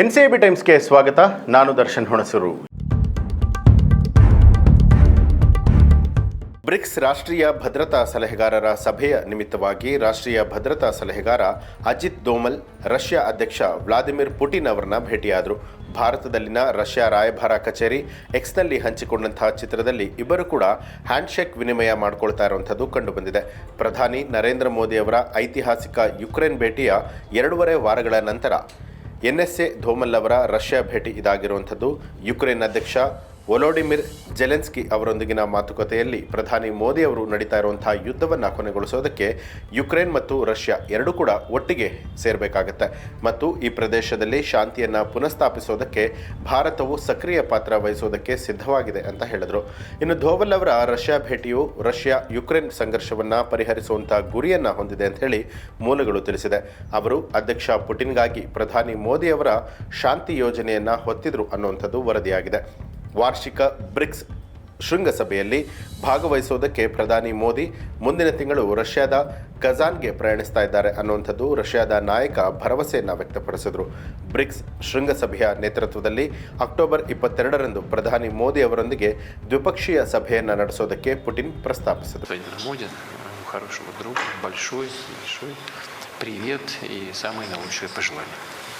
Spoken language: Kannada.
ಎನ್ ಸಿ ಬಿ ಟೈಮ್ಸ್ಗೆ ಸ್ವಾಗತ. ನಾನು ದರ್ಶನ್ ಹುಣಸೂರು. ಬ್ರಿಕ್ಸ್ ರಾಷ್ಟ್ರೀಯ ಭದ್ರತಾ ಸಲಹೆಗಾರರ ಸಭೆಯ ನಿಮಿತ್ತವಾಗಿ ರಾಷ್ಟ್ರೀಯ ಭದ್ರತಾ ಸಲಹೆಗಾರ ಅಜಿತ್ ದೋಮಲ್, ರಷ್ಯಾ ಅಧ್ಯಕ್ಷ ವ್ಲಾದಿಮಿರ್ ಪುಟಿನ್ ಅವರನ್ನ ಭೇಟಿಯಾದರು. ಭಾರತದಲ್ಲಿನ ರಷ್ಯಾ ರಾಯಭಾರ ಕಚೇರಿ ಎಕ್ಸ್ನಲ್ಲಿ ಹಂಚಿಕೊಂಡಂತಹ ಚಿತ್ರದಲ್ಲಿ ಇಬ್ಬರು ಕೂಡ ಹ್ಯಾಂಡ್ಶೇಕ್ ವಿನಿಮಯ ಮಾಡಿಕೊಳ್ತಾ ಇರುವಂಥದ್ದು ಕಂಡುಬಂದಿದೆ. ಪ್ರಧಾನಿ ನರೇಂದ್ರ ಮೋದಿ ಅವರ ಐತಿಹಾಸಿಕ ಯುಕ್ರೇನ್ ಭೇಟಿಯ ಎರಡೂವರೆ ವಾರಗಳ ನಂತರ ಎನ್ಎಸ್ಎ ಧೋಮಲ್ ಅವರ ರಷ್ಯಾ ಭೇಟಿ ಇದಾಗಿರುವಂಥದ್ದು. ಯುಕ್ರೇನ್ ಅಧ್ಯಕ್ಷ ವೊಲೋಡಿಮಿರ್ ಜೆಲೆನ್ಸ್ಕಿ ಅವರೊಂದಿಗಿನ ಮಾತುಕತೆಯಲ್ಲಿ ಪ್ರಧಾನಿ ಮೋದಿ ಅವರು ನಡೀತಾ ಇರುವಂತಹ ಯುದ್ಧವನ್ನು ಕೊನೆಗೊಳಿಸೋದಕ್ಕೆ ಯುಕ್ರೇನ್ ಮತ್ತು ರಷ್ಯಾ ಎರಡೂ ಕೂಡ ಒಟ್ಟಿಗೆ ಸೇರಬೇಕಾಗುತ್ತೆ. ಮತ್ತು ಈ ಪ್ರದೇಶದಲ್ಲಿ ಶಾಂತಿಯನ್ನು ಪುನಃಸ್ಥಾಪಿಸೋದಕ್ಕೆ ಭಾರತವು ಸಕ್ರಿಯ ಪಾತ್ರ ವಹಿಸೋದಕ್ಕೆ ಸಿದ್ಧವಾಗಿದೆ ಅಂತ ಹೇಳಿದರು. ಇನ್ನು ಧೋವಲ್ ಅವರ ರಷ್ಯಾ ಭೇಟಿಯು ರಷ್ಯಾ ಯುಕ್ರೇನ್ ಸಂಘರ್ಷವನ್ನು ಪರಿಹರಿಸುವಂತಹ ಗುರಿಯನ್ನು ಹೊಂದಿದೆ ಅಂತ ಹೇಳಿ ಮೂಲಗಳು ತಿಳಿಸಿದೆ. ಅವರು ಅಧ್ಯಕ್ಷ ಪುಟಿನ್ಗಾಗಿ ಪ್ರಧಾನಿ ಮೋದಿ ಅವರ ಶಾಂತಿ ಯೋಜನೆಯನ್ನು ಹೊತ್ತಿದ್ರು ಅನ್ನುವಂಥದ್ದು ವರದಿಯಾಗಿದೆ. ವಾರ್ಷಿಕ ಬ್ರಿಕ್ಸ್ ಶೃಂಗಸಭೆಯಲ್ಲಿ ಭಾಗವಹಿಸುವುದಕ್ಕೆ ಪ್ರಧಾನಿ ಮೋದಿ ಮುಂದಿನ ತಿಂಗಳು ರಷ್ಯಾದ ಕಜಾನ್ಗೆ ಪ್ರಯಾಣಿಸ್ತಾ ಇದ್ದಾರೆ ಅನ್ನುವಂಥದ್ದು ರಷ್ಯಾದ ನಾಯಕ ಭರವಸೆಯನ್ನು ವ್ಯಕ್ತಪಡಿಸಿದರು. ಬ್ರಿಕ್ಸ್ ಶೃಂಗಸಭೆಯ ನೇತೃತ್ವದಲ್ಲಿ ಅಕ್ಟೋಬರ್ ಇಪ್ಪತ್ತೆರಡರಂದು ಪ್ರಧಾನಿ ಮೋದಿ ಅವರೊಂದಿಗೆ ದ್ವಿಪಕ್ಷೀಯ ಸಭೆಯನ್ನು ನಡೆಸೋದಕ್ಕೆ ಪುಟಿನ್ ಪ್ರಸ್ತಾಪಿಸಿದರು.